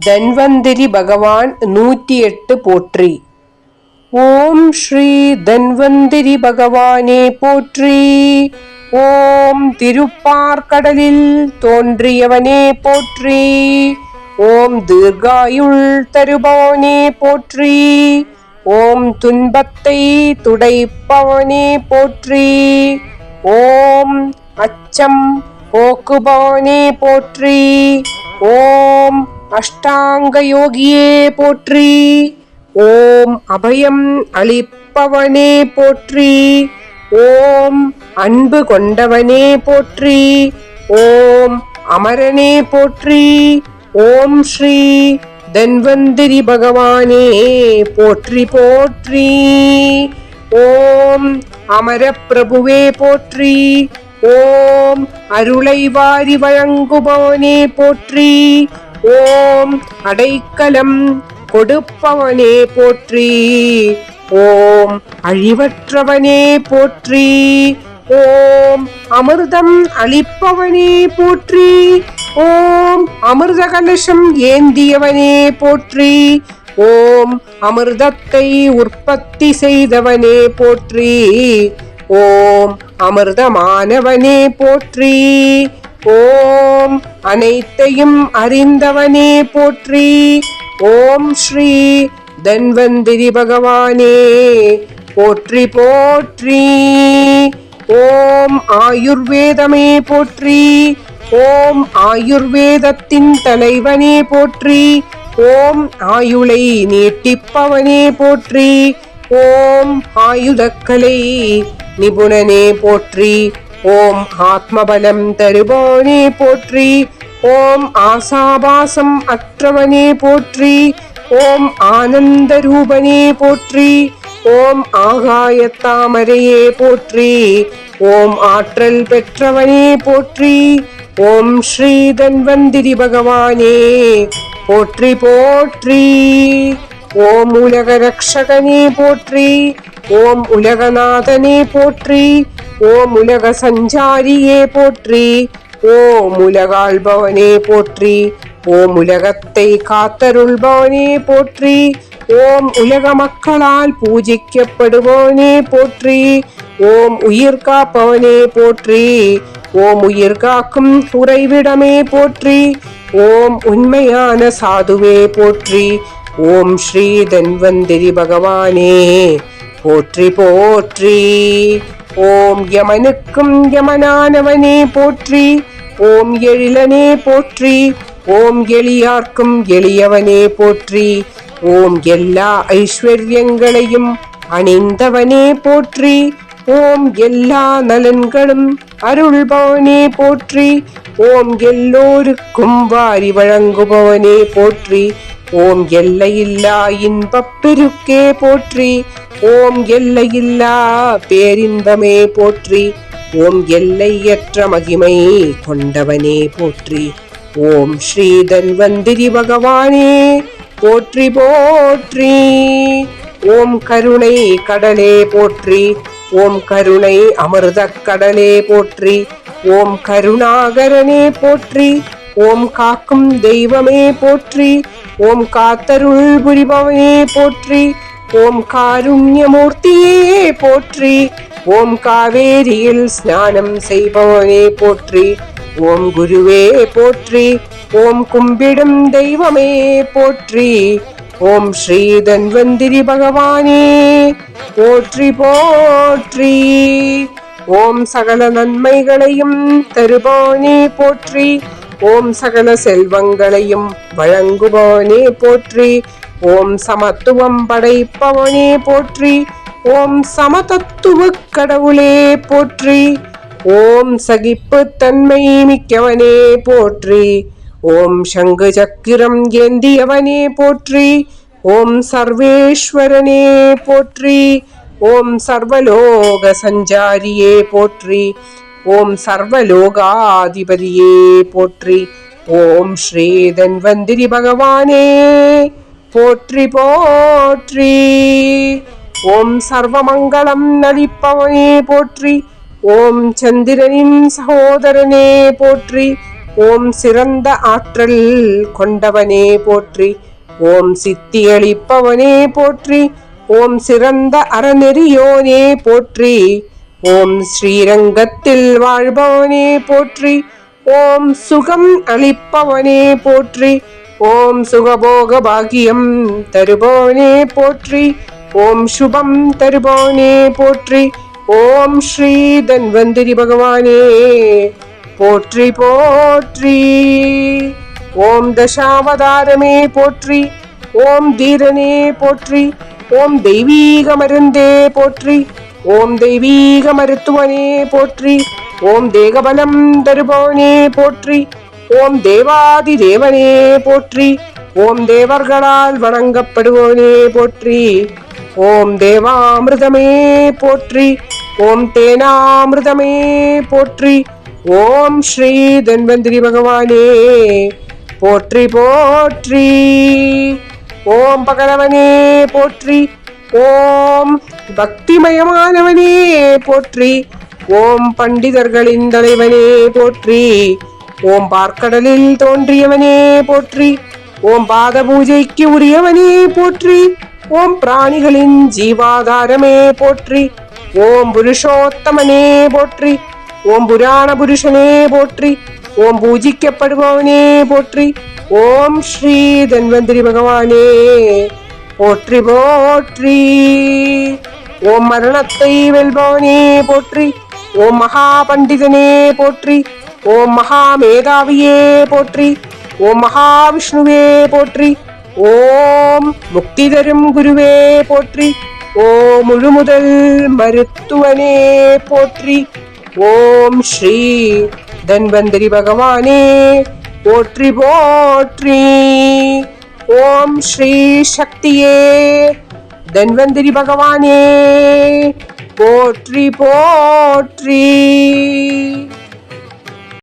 தன்வந்திரி பகவான் நூற்றி எட்டு போற்றி. ஓம் ஸ்ரீ தன்வந்திரி பகவானே போற்றி. ஓம் திருப்பார்கடலில் தோன்றியவனே போற்றி. ஓம் தீர்காயுள் தருபவனே போற்றி. ஓம் துன்பத்தை துடைப்பவனே போற்றி. ஓம் அச்சம் போக்குபவனே போற்றி. ஓம் அஷ்டாங்க யோகியே போற்றி. ஓம் அபயம் அளிப்பவனே போற்றி. ஓம் அன்பு கொண்டவனே போற்றி. ஓம் அமரனே போற்றி. ஓம் ஸ்ரீ தன்வந்திரி பகவானே போற்றி போற்றி. ஓம் அமர பிரபுவே போற்றி. ஓம் அருளை வாரி வழங்குபவனே போற்றி. ஓம் அடைக்கலம் கொடுப்பவனே போற்றி. ஓம் அழிவற்றவனே போற்றி. ஓம் அமிர்தம் அளிப்பவனே போற்றி. ஓம் அமிர்த கலசம் ஏந்தியவனே போற்றி. ஓம் அமிர்தத்தை உற்பத்தி செய்தவனே போற்றி. ஓம் அமிர்தமானவனே போற்றி. ஓம் அனைத்தையும் அறிந்தவனே போற்றி. ஓம் ஸ்ரீ தன்வந்திரி பகவானே. போற்றி போற்றி. ஓம் ஆயுர்வேதமே போற்றி. ஓம் ஆயுர்வேதத்தின் தலைவனே போற்றி. ஓம் ஆயுளை நீட்டிப்பவனே போற்றி. ஓம் ஆயுதக்கலை நிபுணனே போற்றி. ஓம் ஆத்மபலம் தருபவனே போற்றி ஓம் ஆசாபாசம் அற்றவனே போற்றி ஓம் ஆனந்த ரூபனே போற்றி ஓம் ஆகாயத்தாமரையே போற்றி ஓம் ஆற்றல் பெற்றவனே போற்றி ஓம் ஸ்ரீ தன்வந்திரி பகவானே போற்றி போற்றி. ஓம் உலக ரக்ஷகனே போற்றி ஓம் உலகநாதனே போற்றி ஓம் உலக சஞ்சாரியே போற்றி ஓம் உலகாள்பவனே போற்றி ஓம் உலகத்தை காத்தருள்பவனே போற்றி ஓம் உலக மக்களால் பூஜிக்கப்படுபவனே போற்றி ஓம் உயிர் காப்பவனே போற்றி ஓம் உயிர் காக்கும் உறைவிடமே போற்றி ஓம் உண்மையான சாதுவே போற்றி ஓம் ஸ்ரீ தன்வந்திரி பகவானே போற்றி போற்றி. ஓம் யமனுக்கும் யமனானவனே போற்றி ஓம் எழிலனே போற்றி ஓம் எளியார்க்கும் எளியவனே போற்றி ஓம் எல்லா ஐஸ்வர்யங்களையும் அணிந்தவனே போற்றி ஓம் எல்லா நலன்களும் அருள்பவனே போற்றி ஓம் எல்லோருக்கும் வாரி வழங்குபவனே போற்றி ஓம் எல்லையில்லா இன்பப் பெருக்கே போற்றி ஓம் எல்லையில்லா பேரின்பமே போற்றி. ஓம் எல்லையற்ற மகிமை கொண்டவனே போற்றி. ஓம் ஸ்ரீதன்வந்திரி பகவானே போற்றி போற்றி. ஓம் கருணை கடலே போற்றி. ஓம் கருணை அமிர்த கடலே போற்றி. ஓம் கருணாகரனே போற்றி. ஓம் காக்கும் தெய்வமே போற்றி. ஓம் காத்தருள் புரிபவனே போற்றி. ஓம் காருண்யமூர்த்தியே போற்றி. ஓம் காவேரியில் ஸ்நானம் செய்பவனே போற்றி. ஓம் குருவே போற்றி. ஓம் கும்பிடும் தெய்வமே போற்றி. ஓம் ஸ்ரீ தன்வந்திரி பகவானே போற்றி போற்றி. ஓம் சகல நன்மைகளையும் தருபவனே போற்றி. ஓம் சகல செல்வங்களையும் வழங்குபவனே போற்றி. ஓம் சமத்துவம் படைப்பவனே போற்றி. ஓம் சமதத்துவ கடவுளே போற்றி. ஓம் சகிப்பு தன்மை மிக்கவனே போற்றி. ஓம் சங்கு சக்கிரம் ஏந்தியவனே போற்றி. ஓம் சர்வேஸ்வரனே போற்றி. ஓம் சர்வலோக சஞ்சாரியே போற்றி. ஓம் சர்வலோகாதிபதியே போற்றி. ஓம் ஸ்ரீ தன்வந்திரி பகவானே. போற்றி போற்றி. ஓம் சர்வமங்கலம் நடிப்பவனே போற்றி. ஓம் சந்திரனின் சகோதரனே போற்றி. ஓம் சிறந்த ஆற்றல் கொண்டவனே போற்றி. ஓம் சித்தியளிப்பவனே போற்றி. ஓம் சிறந்த அறநெறியோனே போற்றி. ஓம் ஸ்ரீரங்கத்தில் வாழ்பவனே போற்றி. ஓம் சுகம் அளிப்பவனே போற்றி. ஓம் சுகபோக பாக்கியம் தருபோனே போற்றி. ஓம் சுபம் தருபோனே போற்றி. ஓம் ஸ்ரீ தன்வந்திரி பகவானே போற்றி போற்றி. ஓம் தசாவதாரமே போற்றி. ஓம் தீரனே போற்றி. ஓம் தெய்வீக மருந்தே போற்றி. ஓம் தெய்வீக மருத்துவனே போற்றி. ஓம் தேகபலம் தருபவனே போற்றி. ஓம் தேவாதி தேவனே போற்றி. ஓம் தேவர்களால் வணங்கப்படுவோனே போற்றி. ஓம் தேவாமிருதமே போற்றி. ஓம் தேனாமிருதமே போற்றி. ஓம் ஸ்ரீ தன்வந்திரி பகவானே போற்றி போற்றி. ஓம் பகலவனே போற்றி. ஓம் பக்திமயமானவனே போற்றி. ஓம் பண்டிதர்களின் தலைவனே போற்றி. ஓம் பார்க்கடலில் தோன்றியவனே போற்றி. ஓம் பாத பூஜைக்கு உரியவனே போற்றி. ஓம் பிராணிகளின் ஜீவாதாரமே போற்றி. ஓம் புருஷோத்தமனே போற்றி. ஓம் புராண புருஷனே போற்றி. ஓம் பூஜிக்கப்படுபவனே போற்றி. ஓம் ஸ்ரீ தன்வந்திரி பகவானே போற்றி போற்றி. ஓம் மரணத்தை வெல்பவனே போற்றி. ஓம் மகா பண்டிதனே போற்றி. ஓம் மகா மேதாவியே போற்றி ஓம் மகாவிஷ்ணுவே போற்றி ஓம் முக்தி தரும் குருவே போற்றி ஓம் முழுமுதல் மருத்துவனே போற்றி ஓம் ஸ்ரீ தன்வந்தரி பகவானே போற்றி போற்றி. ஓம் ஸ்ரீ சக்தியே தன்வந்தரி பகவானே போற்றி போற்றி.